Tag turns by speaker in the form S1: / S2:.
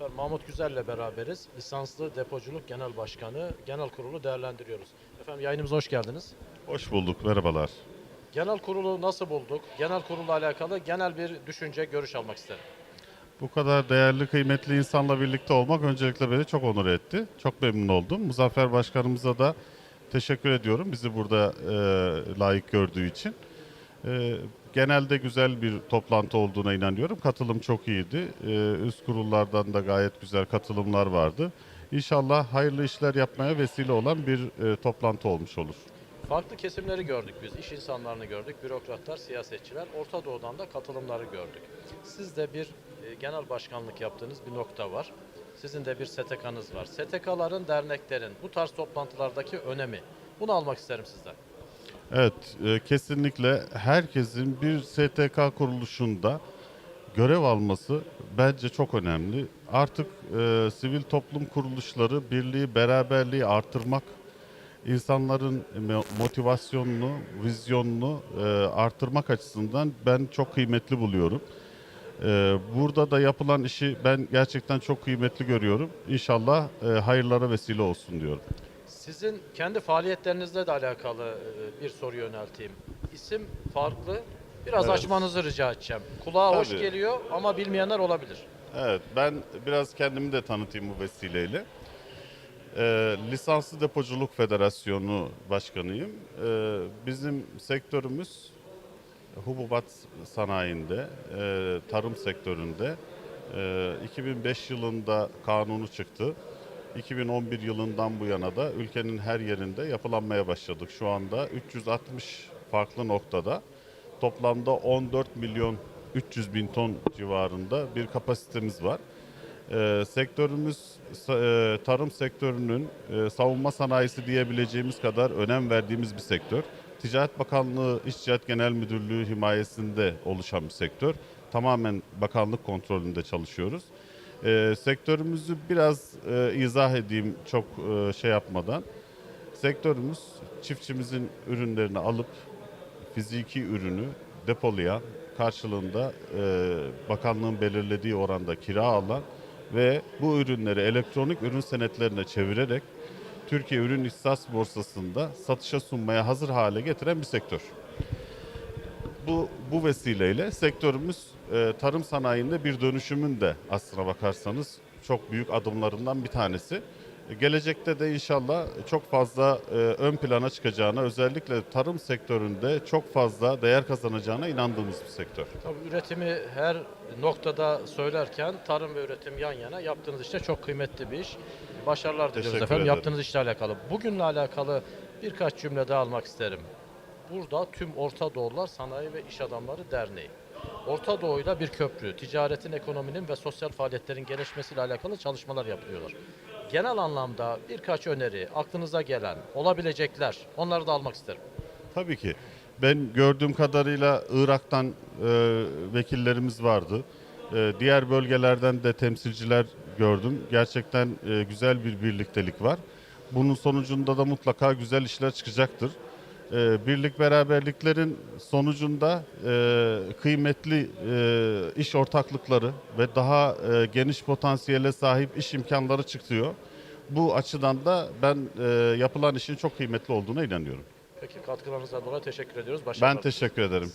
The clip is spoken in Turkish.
S1: Efendim Mahmut Güzel'le beraberiz. Lisanslı Depoculuk Genel Başkanı, Genel Kurulu değerlendiriyoruz. Efendim yayınımıza hoş geldiniz.
S2: Hoş bulduk, merhabalar.
S1: Genel Kurulu nasıl bulduk? Genel Kurul'la alakalı genel bir düşünce, görüş almak isterim.
S2: Bu kadar değerli, kıymetli insanla birlikte olmak öncelikle beni çok onur etti. Çok memnun oldum. Muzaffer Başkanımıza da teşekkür ediyorum bizi burada e, layık gördüğü için. E, genelde güzel bir toplantı olduğuna inanıyorum. Katılım çok iyiydi. E, üst kurullardan da gayet güzel katılımlar vardı. İnşallah hayırlı işler yapmaya vesile olan bir e, toplantı olmuş olur.
S1: Farklı kesimleri gördük biz. İş insanlarını gördük, bürokratlar, siyasetçiler. Orta Doğu'dan da katılımları gördük. Siz de bir e, genel başkanlık yaptığınız bir nokta var. Sizin de bir STK'nız var. STK'ların, derneklerin bu tarz toplantılardaki önemi. Bunu almak isterim sizden.
S2: Evet, e, kesinlikle herkesin bir STK kuruluşunda görev alması bence çok önemli. Artık e, sivil toplum kuruluşları birliği, beraberliği artırmak, insanların mo- motivasyonunu, vizyonunu e, artırmak açısından ben çok kıymetli buluyorum. E, burada da yapılan işi ben gerçekten çok kıymetli görüyorum. İnşallah e, hayırlara vesile olsun diyorum.
S1: Sizin kendi faaliyetlerinizle de alakalı e, bir soru yönelteyim. İsim farklı. Biraz
S2: Evet.
S1: açmanızı rica edeceğim. Kulağa hoş
S2: Tabii.
S1: geliyor ama bilmeyenler olabilir.
S2: Evet, ben biraz kendimi de tanıtayım bu vesileyle. Ee, Lisanslı Depoculuk Federasyonu Başkanıyım. Ee, bizim sektörümüz hububat sanayinde, e, tarım sektöründe. e, 2005 yılında kanunu çıktı. 2011 yılından bu yana da ülkenin her yerinde yapılanmaya başladık. Şu anda 360 farklı noktada toplamda 14 milyon 300 bin ton civarında bir kapasitemiz var. Ee, sektörümüz e, tarım sektörünün e, savunma sanayisi diyebileceğimiz kadar önem verdiğimiz bir sektör. Ticaret Bakanlığı İş Ticaret Genel Müdürlüğü himayesinde oluşan bir sektör. Tamamen bakanlık kontrolünde çalışıyoruz. Ee, sektörümüzü biraz e, izah edeyim çok e, şey yapmadan. Sektörümüz çiftçimizin ürünlerini alıp fiziki ürünü depolayan, karşılığında e, bakanlığın belirlediği oranda kira alan ve bu ürünleri elektronik ürün senetlerine çevirerek Türkiye Ürün İhsas Borsası'nda satışa sunmaya hazır hale getiren bir sektör. Bu, bu vesileyle sektörümüz e, tarım sanayinde bir dönüşümün de aslına bakarsanız çok büyük adımlarından bir tanesi. E, Gelecekte de inşallah çok fazla e, ön plana çıkacağına, özellikle tarım sektöründe çok fazla değer kazanacağına inandığımız bir sektör.
S1: Tabii üretimi her noktada söylerken tarım ve üretim yan yana yaptığınız işte çok kıymetli bir iş. Başarılar diliyoruz
S2: Teşekkür
S1: efendim
S2: ederim.
S1: yaptığınız işle alakalı. Bugünle alakalı birkaç cümle daha almak isterim. Burada tüm Orta Doğular Sanayi ve İş Adamları Derneği. Orta Doğu'yla bir köprü, ticaretin, ekonominin ve sosyal faaliyetlerin gelişmesiyle alakalı çalışmalar yapıyorlar. Genel anlamda birkaç öneri, aklınıza gelen, olabilecekler, onları da almak isterim.
S2: Tabii ki. Ben gördüğüm kadarıyla Irak'tan e, vekillerimiz vardı. E, diğer bölgelerden de temsilciler gördüm. Gerçekten e, güzel bir birliktelik var. Bunun sonucunda da mutlaka güzel işler çıkacaktır. E, birlik beraberliklerin sonucunda e, kıymetli e, iş ortaklıkları ve daha e, geniş potansiyele sahip iş imkanları çıkıyor. Bu açıdan da ben e, yapılan işin çok kıymetli olduğuna inanıyorum.
S1: Peki katkılarınızdan dolayı teşekkür ediyoruz. Başarılar.
S2: Ben teşekkür ederim.